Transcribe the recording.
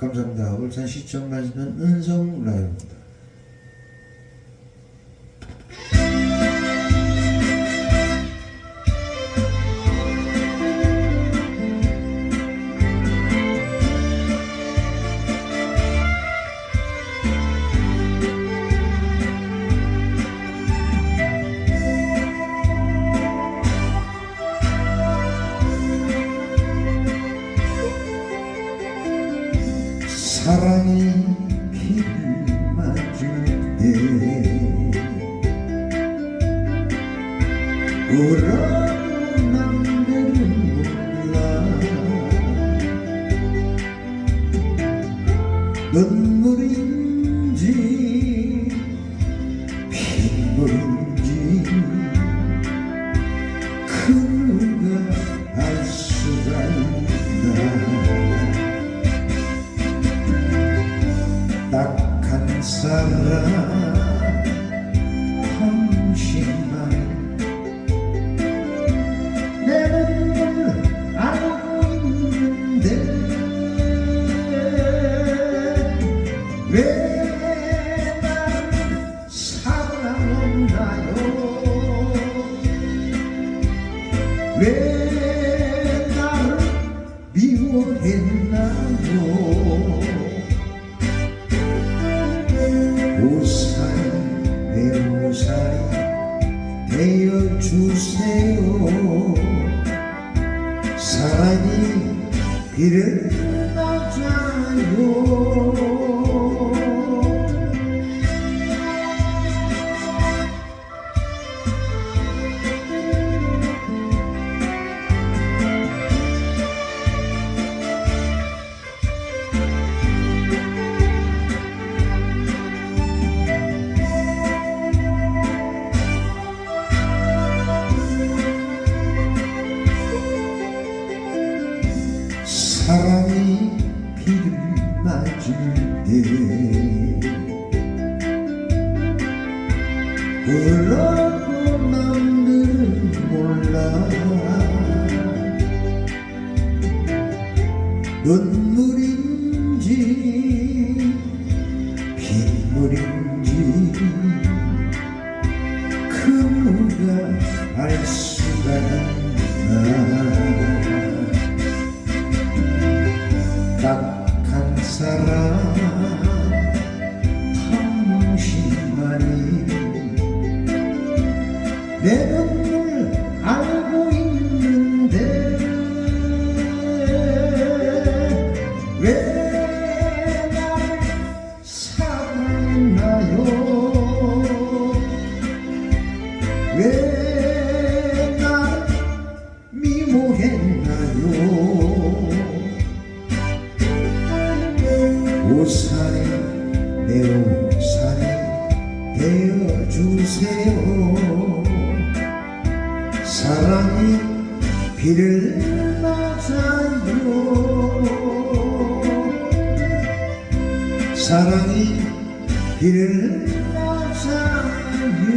감사합니다. 울산 시청 말씀은 은성 라이브입니다. 사랑이 피를 맞을 때 울어도 남들은 몰라. 눈물인지 핏물인지 그 딱한 사람 되어주세요. 사랑이 비를 맞아요 사랑이 비를 맞을 때 울어도 남들은 몰라. 눈물인지 빗물인지 그누가 알수 내 눈물 알고 있는데 왜 나를 사랑했나요? 왜 나를 미워했나요? 우산이 내 우산이 되어주세요 사랑이 비를 맞아요. 사랑이 비를 맞아요